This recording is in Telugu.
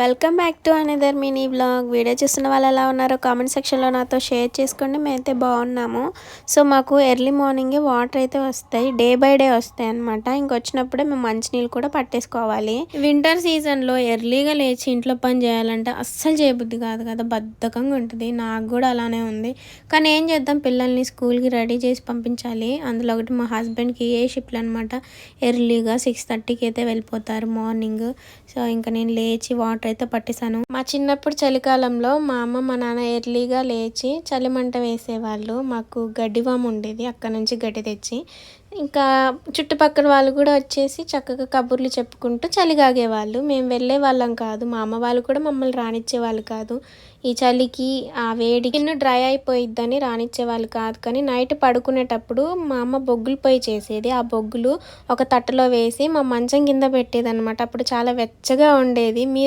Welcome back to another mini blog. Video చూస్తున్న వాళ్ళు ఎలా ఉన్నారో కామెంట్ సెక్షన్లో నాతో షేర్ చేసుకోండి. మేమైతే బాగున్నాము. సో మాకు ఎర్లీ మార్నింగే వాటర్ అయితే వస్తాయి. డే బై డే వస్తాయి అనమాట ఇంకొచ్చినప్పుడే మేము మంచినీళ్ళు కూడా పట్టేసుకోవాలి. వింటర్ సీజన్లో ఎర్లీగా లేచి ఇంట్లో పని చేయాలంటే అస్సలు చేయబుద్ధి కాదు కదా. బద్ధకంగా ఉంటుంది. నాకు కూడా అలానే ఉంది. కానీ ఏం చేద్దాం? పిల్లల్ని స్కూల్కి రెడీ చేసి పంపించాలి. అందులో ఒకటి మా హస్బెండ్కి ఏ షిప్లు అనమాట ఎర్లీగా సిక్స్ థర్టీకి అయితే వెళ్ళిపోతారు మార్నింగ్. సో ఇంకా నేను లేచి వాటర్ అయితే పట్టేశాను. మా చిన్నప్పుడు చలికాలంలో మా అమ్మ మా నాన్న ఎర్లీగా లేచి చలిమంట వేసేవాళ్ళు. మాకు గడ్డివాము ఉండేది అక్కడ నుంచి గడ్డి తెచ్చి. ఇంకా చుట్టుపక్కల వాళ్ళు కూడా వచ్చేసి చక్కగా కబుర్లు చెప్పుకుంటూ చలిగాగేవాళ్ళు మేము వెళ్ళే వాళ్ళం కాదు. మా అమ్మ వాళ్ళు కూడా మమ్మల్ని రానిచ్చే వాళ్ళు కాదు. ఈ చలికి ఆ వేడి ఇన్ను డ్రై అయిపోయిద్దని రానిచ్చే వాళ్ళు కాదు. కానీ నైట్ పడుకునేటప్పుడు మా అమ్మ బొగ్గులు పొయ్యి చేసేది. ఆ బొగ్గులు ఒక తట్టలో వేసి మా మంచం కింద పెట్టేది అనమాట అప్పుడు చాలా వెచ్చగా ఉండేది. మీరు